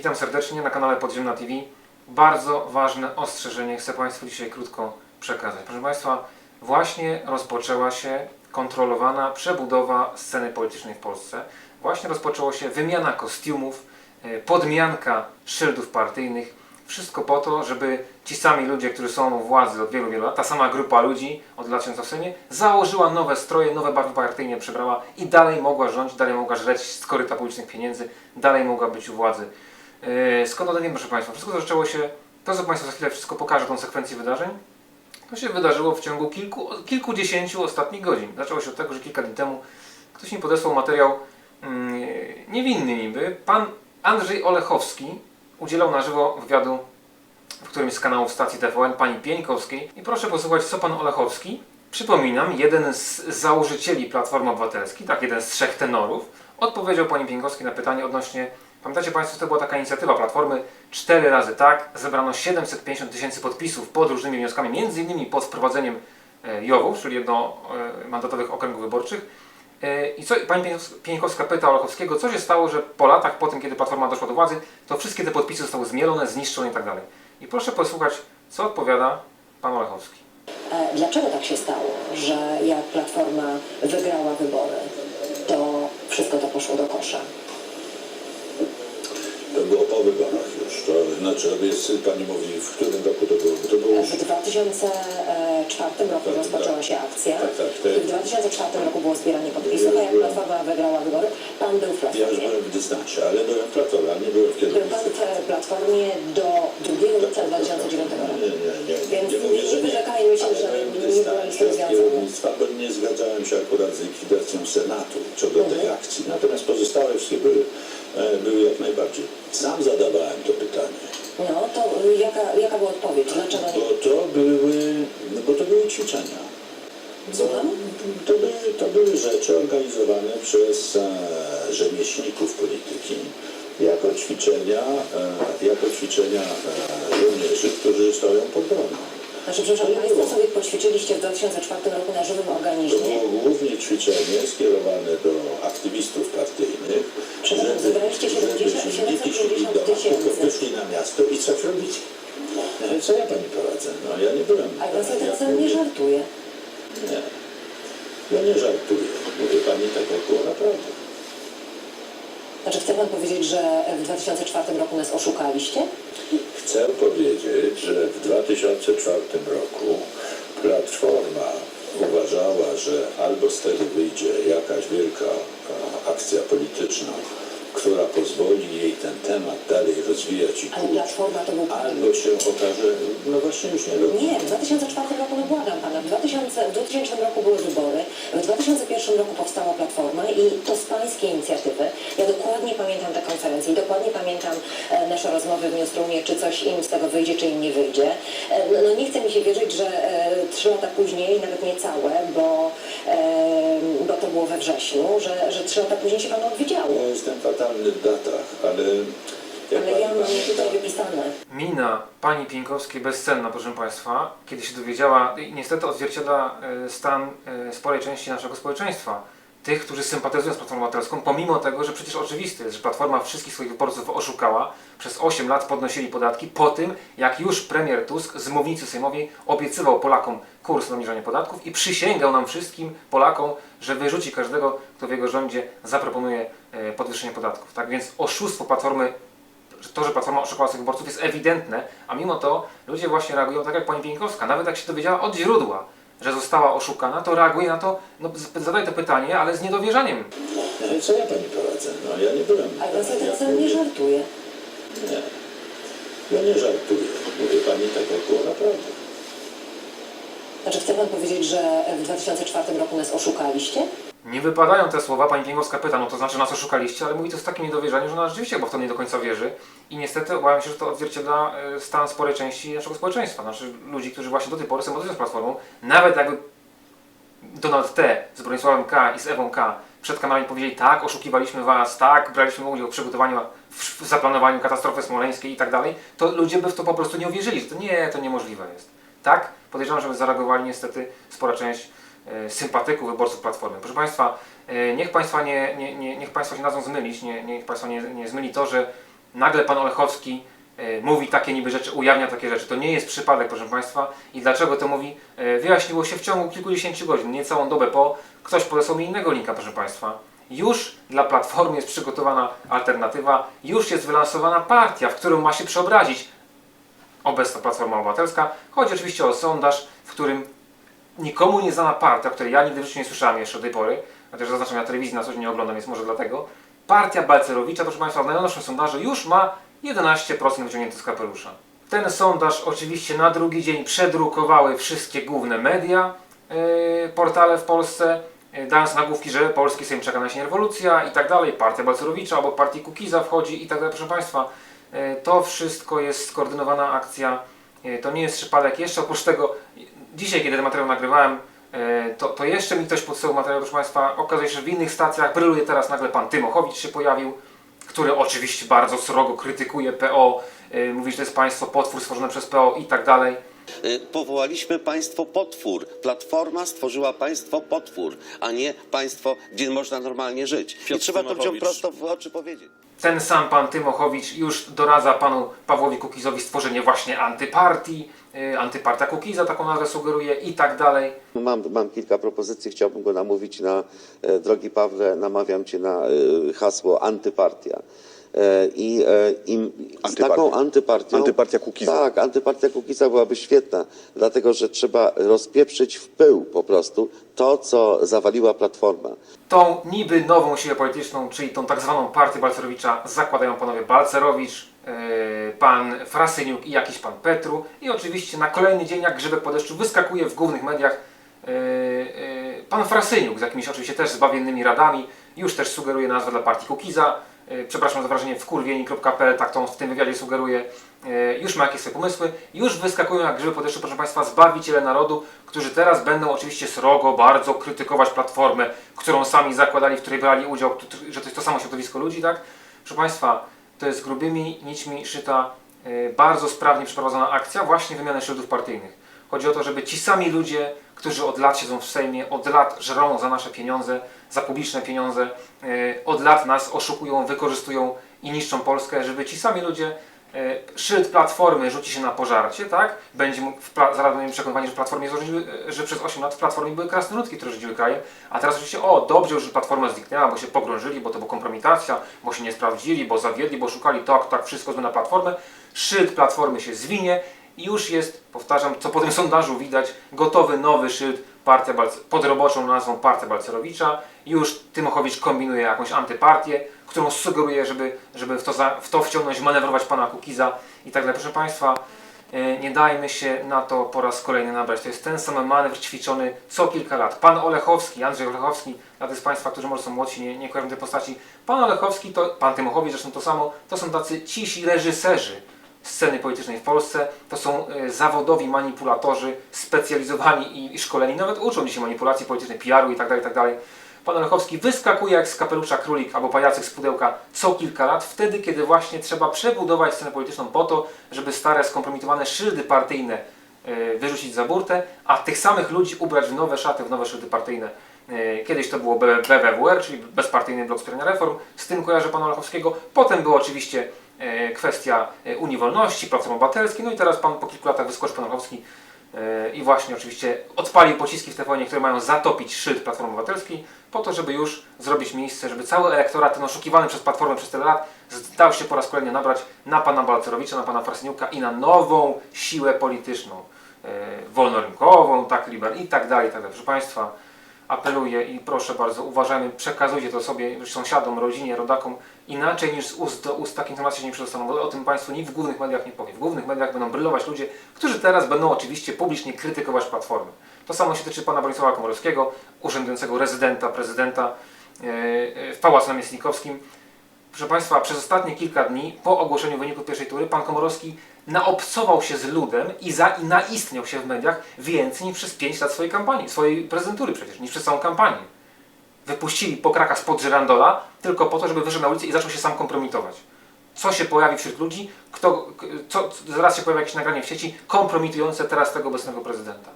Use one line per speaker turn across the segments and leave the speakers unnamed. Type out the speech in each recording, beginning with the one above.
Witam serdecznie na kanale Podziemna TV. Bardzo ważne ostrzeżenie chcę Państwu dzisiaj krótko przekazać. Proszę Państwa, właśnie rozpoczęła się kontrolowana przebudowa sceny politycznej w Polsce. Właśnie rozpoczęła się wymiana kostiumów, e, podmianka szyldów partyjnych. Wszystko po to, żeby ci sami ludzie, którzy są u władzy od wielu, wielu lat, ta sama grupa ludzi od lat siedząca w Sejmie, założyła nowe stroje, nowe barwy partyjne przybrała i dalej mogła rządzić, dalej mogła żreć z koryta publicznych pieniędzy, dalej mogła być u władzy. Yy, skąd to wiem, proszę Państwa? Wszystko zaczęło się, to co Państwu za chwilę wszystko pokażę, tą sekwencję wydarzeń, to się wydarzyło w ciągu kilku, kilkudziesięciu ostatnich godzin. Zaczęło się od tego, że kilka dni temu ktoś mi podesłał materiał mm, niewinny niby. Pan Andrzej Olechowski udzielał na żywo wywiadu w którymś z kanałów stacji TVN pani Pieńkowskiej. I proszę posłuchać, co pan Olechowski, przypominam, jeden z założycieli Platformy Obywatelskiej, tak, jeden z trzech tenorów, odpowiedział pani Pieńkowskiej na pytanie odnośnie, pamiętacie państwo, to była taka inicjatywa Platformy, cztery razy tak, zebrano 750 tysięcy podpisów pod różnymi wnioskami, między innymi pod wprowadzeniem e, JOW-ów, czyli jednomandatowych okręgów wyborczych. E, I co, pani Pieńkowska- pyta Olechowskiego, co się stało, że po latach, po tym kiedy Platforma doszła do władzy, to wszystkie te podpisy zostały zmielone, zniszczone i tak dalej. I proszę posłuchać, co odpowiada pan Olechowski.
E, Dlaczego tak się stało, że jak Platforma wygrała wybory, to wszystko to poszło do kosza?
To było po wyborach już. To znaczy, jest, pani mówi, w którym roku to było? To było już...
W 2004 roku
Tak,
rozpoczęła
tak.
się akcja
Tak, tak,
i
tak.
w 2004 roku było zbieranie podpisów, a jak Platforma wygrała wybory, pan był w
Ja już
Platformie.
byłem w dystansie, ale byłem w Platformie, nie byłem w
Był pan w Platformie do 2 lipca 2009 roku.
Nie, nie, nie.
Więc
nie, mówię,
nie
że
wyrzekajmy się, że nie byłem
kierownictwa, bo nie zgadzałem się akurat z likwidacją Senatu co do tej
Mhm.
akcji. Natomiast pozostałe wszystkie były, e, były jak najbardziej. Sam zadawałem to pytanie.
No to y, jaka, jaka była odpowiedź? Dlaczego
Bo
nie?
to były, no bo to były ćwiczenia.
Słucham?
To były, to były rzeczy organizowane przez e, rzemieślników polityki jako ćwiczenia, e, jako ćwiczenia e, żołnierzy, którzy stoją pod bronią.
Znaczy, przepraszam, Państwo sobie poćwiczyliście w 2004 roku na żywym
To
organizmie.
było głównie ćwiczenie skierowane do aktywistów partyjnych,
Przepraszam, zebraliście 70
żeby dzienniki szli
750
do
tysięcy.
tylko wyszli na miasto i coś robić. No, Co ja pani poradzę? No ja nie byłem.
Ale Pan sobie teraz nie żartuje.
Nie. Ja nie żartuję. Mówię pani tak jak było naprawdę.
Znaczy, chce Pan powiedzieć, że w 2004 roku nas oszukaliście?
Chcę powiedzieć, że w 2004 roku Platforma uważała, że albo z tego wyjdzie jakaś wielka e, akcja polityczna, która pozwoli jej ten temat dalej rozwijać i
Ale Platforma to był
albo się okaże, no właśnie już nie robi.
Nie, w 2004 roku, no błagam Pana, w 2000, w 2000 roku były wybory, w 2001 roku powstała Platforma i to z Pańskiej inicjatywy. Ja dokładnie pamiętam te konferencje i dokładnie pamiętam e, nasze rozmowy w Newsroomie, czy coś im z tego wyjdzie, czy im nie wyjdzie. E, no, no nie chce mi się wierzyć, że e, trzy lata później, nawet nie całe, bo, e, bo to było we wrześniu, że, że trzy lata później się Panu odwiedziało.
Ja jestem fatalny w datach, ale jak
Ale ja mam je
pamięta,
tutaj wypisane.
Mina pani Pieńkowskiej bezcenna, proszę Państwa, kiedy się dowiedziała i niestety odzwierciedla e, stan e, sporej części naszego społeczeństwa. Tych, którzy sympatyzują z Platformą Obywatelską, pomimo tego, że przecież oczywiste jest, że Platforma wszystkich swoich wyborców oszukała, przez 8 lat podnosili podatki po tym, jak już premier Tusk z mównicy sejmowej obiecywał Polakom kurs na obniżanie podatków i przysięgał nam wszystkim Polakom, że wyrzuci każdego, kto w jego rządzie zaproponuje e, podwyższenie podatków. Tak więc oszustwo Platformy to, że Platforma oszukała swoich wyborców jest ewidentne, a mimo to ludzie właśnie reagują tak jak pani Pieńkowska. Nawet jak się dowiedziała od źródła, że została oszukana, to reaguje na to, no z- zadaje to pytanie, ale z niedowierzaniem.
no, co ja pani poradzę? No ja nie byłem.
Ale Pan sobie
jak
teraz nie żartuje.
Nie. Ja nie żartuję. Mówię pani tak jak było naprawdę.
Znaczy, chce Pan powiedzieć, że w 2004 roku nas oszukaliście?
Nie wypadają te słowa, pani Piękowska pyta, no to znaczy nas oszukaliście, ale mówi to z takim niedowierzaniem, że ona rzeczywiście chyba w to nie do końca wierzy i niestety obawiam się, że to odzwierciedla e, stan sporej części naszego społeczeństwa, znaczy ludzi, którzy właśnie do tej pory sympatyzują z Platformą, nawet jakby Donald T. z Bronisławem K. i z Ewą K. przed kamerami powiedzieli tak, oszukiwaliśmy was, tak, braliśmy udział w przygotowaniu, w, zaplanowaniu katastrofy smoleńskiej i tak dalej, to ludzie by w to po prostu nie uwierzyli, że to nie, to niemożliwe jest. Tak? Podejrzewam, że by zareagowali niestety spora część sympatyków wyborców Platformy. Proszę Państwa, e, niech Państwa nie, nie, nie, niech Państwa się nazwą zmylić, nie, niech Państwa nie, nie zmyli to, że nagle pan Olechowski e, mówi takie niby rzeczy, ujawnia takie rzeczy. To nie jest przypadek, proszę Państwa. I dlaczego to mówi? E, wyjaśniło się w ciągu kilkudziesięciu godzin, nie całą dobę po. Ktoś podesłał mi innego linka, proszę Państwa. Już dla Platformy jest przygotowana alternatywa, już jest wylansowana partia, w którą ma się przeobrazić obecna Platforma Obywatelska. Chodzi oczywiście o sondaż, w którym nikomu nieznana partia, której ja nigdy w życiu nie słyszałem jeszcze do tej pory, chociaż zaznaczam, ja telewizji na co dzień nie oglądam, więc może dlatego, partia Balcerowicza, proszę Państwa, w najnowszym sondażu już ma 11% wyciągnięte z kapelusza. Ten sondaż oczywiście na drugi dzień przedrukowały wszystkie główne media, yy, portale w Polsce, yy, dając nagłówki, że polski Sejm czeka na się rewolucja i tak dalej, partia Balcerowicza obok partii Kukiza wchodzi i tak dalej, proszę Państwa. Yy, to wszystko jest skoordynowana akcja, to nie jest przypadek. Jeszcze oprócz tego, dzisiaj kiedy ten materiał nagrywałem, yy, to, to jeszcze mi ktoś podsyłał materiał, proszę Państwa, okazuje się, że w innych stacjach bryluje teraz nagle pan Tymochowicz się pojawił, który oczywiście bardzo srogo krytykuje PO, yy, mówi, że to jest państwo potwór stworzone przez PO i tak dalej.
Y, Powołaliśmy państwo potwór. Platforma stworzyła państwo potwór, a nie państwo, gdzie można normalnie żyć. I
Piotr
trzeba to ludziom prosto w oczy powiedzieć.
Ten sam pan Tymochowicz już doradza panu Pawłowi Kukizowi stworzenie właśnie antypartii, yy, antypartia Kukiza, taką nazwę sugeruje i tak dalej.
Mam, mam kilka propozycji, chciałbym go namówić na, e, drogi Pawle, namawiam cię na e, hasło antypartia. E, I, e, i z
Antypartia.
taką antypartią.
Antypartia Kukiza.
Tak, antypartia Kukiza byłaby świetna, dlatego że trzeba rozpieprzyć w pył po prostu to, co zawaliła Platforma.
Tą niby nową siłę polityczną, czyli tą tak zwaną partię Balcerowicza zakładają panowie Balcerowicz, yy, pan Frasyniuk i jakiś pan Petru i oczywiście na kolejny dzień jak grzybek po deszczu wyskakuje w głównych mediach yy, yy, pan Frasyniuk z jakimiś oczywiście też zbawiennymi radami, już też sugeruje nazwę dla partii Kukiza, przepraszam za wrażenie wkurwieni.pl, tak to on w tym wywiadzie sugeruje, yy, już ma jakieś swoje pomysły, już wyskakują jak grzyby po proszę Państwa, zbawiciele narodu, którzy teraz będą oczywiście srogo bardzo krytykować Platformę, którą sami zakładali, w której brali udział, że to jest to samo środowisko ludzi, tak? Proszę Państwa, to jest grubymi nićmi szyta, yy, bardzo sprawnie przeprowadzona akcja właśnie wymiany szyldów partyjnych. Chodzi o to, żeby ci sami ludzie, którzy od lat siedzą w Sejmie, od lat żrą za nasze pieniądze, za publiczne pieniądze, yy, od lat nas oszukują, wykorzystują i niszczą Polskę, żeby ci sami ludzie e, szyld Platformy rzuci się na pożarcie, tak? Będzie zaraz będziemy przekonani, że Platformie e, że przez 8 lat w Platformie były krasnoludki, które rządziły krajem, a teraz oczywiście, o, dobrze, że Platforma zniknęła, bo się pogrążyli, bo to była kompromitacja, bo się nie sprawdzili, bo zawiedli, bo szukali, tak, tak, wszystko zły na Platformę. Szyld Platformy się zwinie i już jest, powtarzam, co po tym sondażu widać, gotowy nowy szyld partia pod roboczą nazwą Partia Balcerowicza. Już Tymochowicz kombinuje jakąś antypartię, którą sugeruje, żeby, żeby w, to za, w to wciągnąć, manewrować pana Kukiza i tak dalej. Proszę Państwa, e, nie dajmy się na to po raz kolejny nabrać. To jest ten sam manewr ćwiczony co kilka lat. Pan Olechowski, Andrzej Olechowski, dla tych z Państwa, którzy może są młodsi, nie, nie kojarzą tej postaci. Pan Olechowski, to, pan Tymochowicz zresztą to samo, to są tacy cisi reżyserzy sceny politycznej w Polsce. To są e, zawodowi manipulatorzy, specjalizowani i, szkoleni, nawet uczą dzisiaj manipulacji politycznej, PR-u i tak dalej, i tak. Pan Olechowski wyskakuje jak z kapelusza królik albo pajacyk z pudełka co kilka lat, wtedy kiedy właśnie trzeba przebudować scenę polityczną po to, żeby stare skompromitowane szyldy partyjne e, wyrzucić za burtę, a tych samych ludzi ubrać w nowe szaty, w nowe szyldy partyjne. E, Kiedyś to było B- BWR, czyli Bezpartyjny Blok Wspierania Reform, z tym kojarzę pana Olechowskiego. Potem była oczywiście kwestia e, Unii Wolności, Platformy Obywatelskiej, no i teraz pan po kilku latach wyskoczy pan e, i właśnie oczywiście odpalił pociski w tej wojnie, które mają zatopić szyld Platformy Obywatelskiej, po to, żeby już zrobić miejsce, żeby cały elektorat, ten oszukiwany przez Platformę przez tyle lat, zdał się po raz kolejny nabrać na pana Balcerowicza, na pana Frasyniuka i na nową siłę polityczną, e, wolnorynkową, tak, liber i tak dalej, i tak dalej. Proszę Państwa, apeluję i proszę bardzo, uważajmy, przekazujcie to sobie sąsiadom, rodzinie, rodakom, inaczej niż z ust do ust takie informacje się nie przedostaną, o tym Państwu nikt w głównych mediach nie powie. W głównych mediach będą brylować ludzie, którzy teraz będą oczywiście publicznie krytykować Platformę. To samo się tyczy pana Bronisława Komorowskiego, urzędującego rezydenta, prezydenta e, e, w Pałacu Namiestnikowskim. Proszę Państwa, przez ostatnie kilka dni po ogłoszeniu wyników pierwszej tury pan Komorowski naobcował się z ludem i, za, i naistniał się w mediach więcej niż przez 5 lat swojej kampanii, swojej prezentury przecież, niż przez całą kampanię. Wypuścili pokraka spod żyrandola tylko po to, żeby wyszedł na ulicę i zaczął się sam kompromitować. Co się pojawi wśród ludzi, kto, co, zaraz się pojawi jakieś nagranie w sieci kompromitujące teraz tego obecnego prezydenta.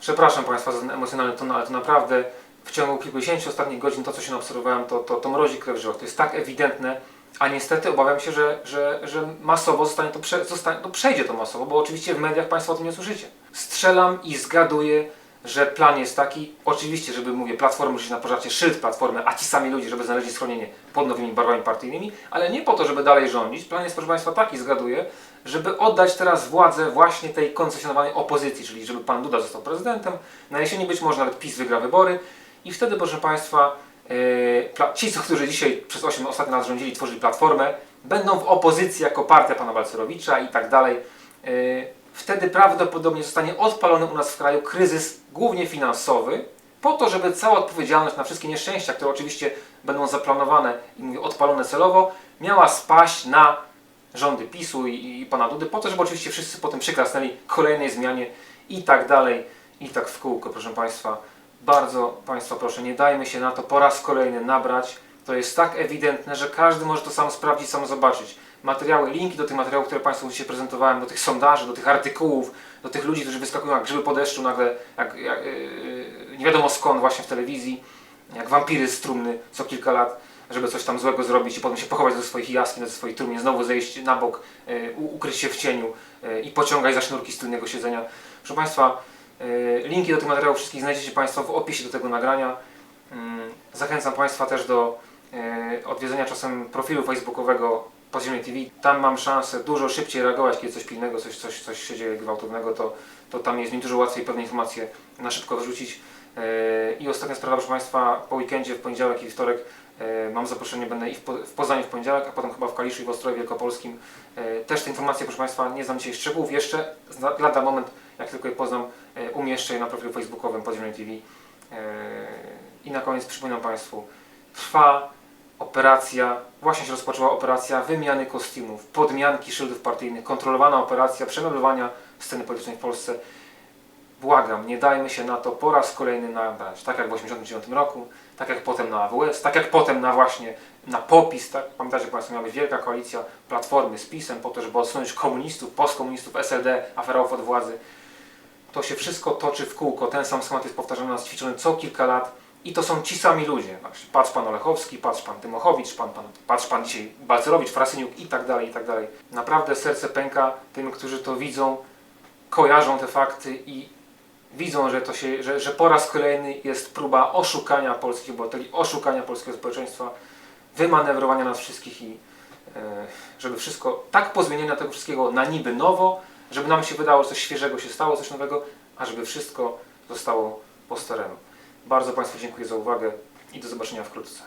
Przepraszam Państwa za ten emocjonalny ton, ale to naprawdę w ciągu kilkudziesięciu ostatnich godzin to, co się obserwowałem, to, to, to mrozi krew w żyłach. To jest tak ewidentne, A niestety obawiam się, że, że, że masowo zostanie to, prze, zostanie, no przejdzie to masowo, bo oczywiście w mediach Państwo o tym nie usłyszycie. Strzelam i zgaduję, że plan jest taki, oczywiście, żeby, mówię, Platformy musi na pożarcie szyld Platformy, a ci sami ludzie, żeby znaleźli schronienie pod nowymi barwami partyjnymi, ale nie po to, żeby dalej rządzić. Plan jest, proszę Państwa, taki, zgaduję, żeby oddać teraz władzę właśnie tej koncesjonowanej opozycji, czyli żeby Pan Duda został prezydentem, na jesieni być może nawet PiS wygra wybory i wtedy, proszę Państwa, Yy, ci, którzy dzisiaj przez 8 ostatnich lat rządzili, tworzyli platformę, będą w opozycji jako partia pana Balcerowicza i tak dalej. Yy, Wtedy prawdopodobnie zostanie odpalony u nas w kraju kryzys, głównie finansowy, po to, żeby cała odpowiedzialność na wszystkie nieszczęścia, które oczywiście będą zaplanowane i mówię, odpalone celowo, miała spaść na rządy PiSu i, i pana Dudy, po to, żeby oczywiście wszyscy potem przyklasnęli kolejnej zmianie i tak dalej, i tak w kółko, proszę Państwa. Bardzo Państwa proszę, nie dajmy się na to po raz kolejny nabrać. To jest tak ewidentne, że każdy może to sam sprawdzić, sam zobaczyć. Materiały, linki do tych materiałów, które Państwu dzisiaj prezentowałem, do tych sondaży, do tych artykułów, do tych ludzi, którzy wyskakują jak grzyby po deszczu nagle, jak, jak yy, nie wiadomo skąd właśnie w telewizji, jak wampiry z trumny co kilka lat, żeby coś tam złego zrobić i potem się pochować ze swoich jaskiń, ze swoich trumien, znowu zejść na bok, yy, ukryć się w cieniu yy, i pociągać za sznurki z tylnego siedzenia. Proszę Państwa, linki do tych materiałów wszystkich znajdziecie Państwo w opisie do tego nagrania. Mm, Zachęcam Państwa też do yy, odwiedzenia czasem profilu facebookowego Podziemnej TV. Tam mam szansę dużo szybciej reagować, kiedy coś pilnego, coś, coś, coś się dzieje gwałtownego, to, to tam jest mi dużo łatwiej pewne informacje na szybko wyrzucić. I ostatnia sprawa, proszę Państwa, po weekendzie, w poniedziałek i wtorek mam zaproszenie, będę i w, Po- w Poznaniu w poniedziałek, a potem chyba w Kaliszu i w Ostrowie Wielkopolskim. Yy, Też te informacje, proszę Państwa, nie znam dzisiaj szczegółów jeszcze, lada moment, jak tylko je poznam, yy, umieszczę je na profilu facebookowym Podziemnej TV. I na koniec przypominam Państwu, trwa operacja, właśnie się rozpoczęła operacja wymiany kostiumów, podmianki szyldów partyjnych, kontrolowana operacja przemeblowania sceny politycznej w Polsce. Błagam, nie dajmy się na to po raz kolejny nabrać. Tak jak w 1989 roku, tak jak potem na AWS, tak jak potem na właśnie na popis. Tak? Pamiętacie Państwo, miała być wielka koalicja Platformy z PiSem po to, żeby odsunąć komunistów, postkomunistów, SLD, aferów od władzy. To się wszystko toczy w kółko. Ten sam schemat jest powtarzany nas ćwiczony co kilka lat. I to są ci sami ludzie. Patrz pan Olechowski, patrz pan Tymochowicz, pan, pan, patrz pan dzisiaj Balcerowicz, Frasyniuk i tak dalej, i tak dalej. Naprawdę serce pęka tym, którzy to widzą, kojarzą te fakty i widzą, że, to się, że, że po raz kolejny jest próba oszukania polskich obywateli, oszukania polskiego społeczeństwa, wymanewrowania nas wszystkich i e, żeby wszystko tak pozmieniania tego wszystkiego na niby nowo, żeby nam się wydało, że coś świeżego się stało, coś nowego, a żeby wszystko zostało po staremu. Bardzo Państwu dziękuję za uwagę i do zobaczenia wkrótce.